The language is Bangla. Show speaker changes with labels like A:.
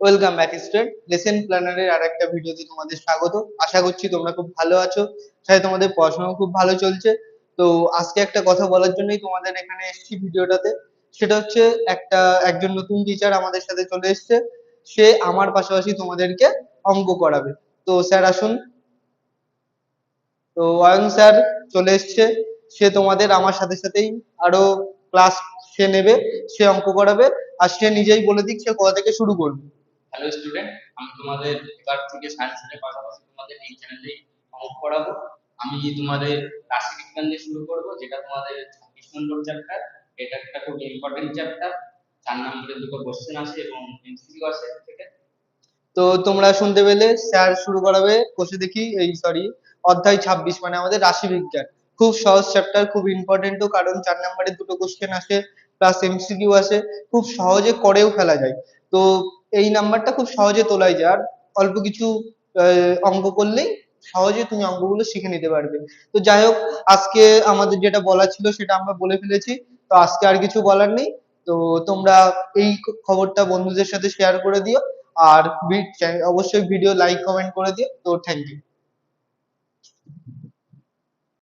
A: ওয়েলকাম ব্যাক স্টুডেন্ট লেসন প্ল্যানারের আর একটা ভিডিওতে তোমাদের স্বাগত। আশা করছি তোমরা খুব ভালো আছো। সাথে তোমাদের পড়াশোনাও খুব ভালো চলছে। তো আজকে একটা কথা বলার জন্যই তোমাদের এখানে এসেছি ভিডিওটাতে। সেটা হচ্ছে একটা, একজন নতুন টিচার আমাদের সাথে চলে এসেছে। সে আমার পাশাপাশি তোমাদেরকে অঙ্ক করাবে। তো স্যার আসুন। তো অয়ন স্যার চলে এসছে। সে তোমাদের আমার সাথে সাথেই আরও ক্লাস সে নেবে, সে অঙ্ক করাবে। আর সে নিজেই বলে দিক সে কোথা থেকে শুরু করবে।
B: হ্যালো স্টুডেন্ট আমি তোমাদের এবার থেকে সায়েন্সের পাশাপাশি তোমাদের এই চ্যানেলেই অঙ্ক করাবো আমি তোমাদের রাশিবিজ্ঞান দিয়ে শুরু করব, যেটা তোমাদের ছাব্বিশ নম্বর চ্যাপ্টার এটা একটা খুব ইম্পর্টেন্ট চ্যাপ্টার চার নম্বরের দুটো কোশ্চেন আছে এবং এমসিকিউ আছে এর থেকে।
A: তো তোমরা শুনতে পেলে স্যার শুরু করাবে। কোষে দেখি, এই সরি অধ্যায় ছাব্বিশ মানে আমাদের রাশি বিজ্ঞান খুব সহজ চ্যাপ্টার খুব ইম্পর্টেন্টও কারণ চার নম্বরের দুটো কোশ্চেন আসে প্লাস এমসিকিউ আসে। খুব সহজে করেও ফেলা যায়। তো এই নাম্বারটা খুব সহজে তোলাই যায়। আর অল্প কিছু অঙ্ক করলেই সহজে তুমি অঙ্কগুলো শিখে নিতে পারবে। তো যাই হোক, আজকে আমাদের যেটা বলা ছিল সেটা আমরা বলে ফেলেছি। তো আজকে আর কিছু বলার নেই। তো তোমরা এই খবরটা বন্ধুদের সাথে শেয়ার করে দিও। আর অবশ্যই ভিডিও লাইক কমেন্ট করে দিও। তো থ্যাংক ইউ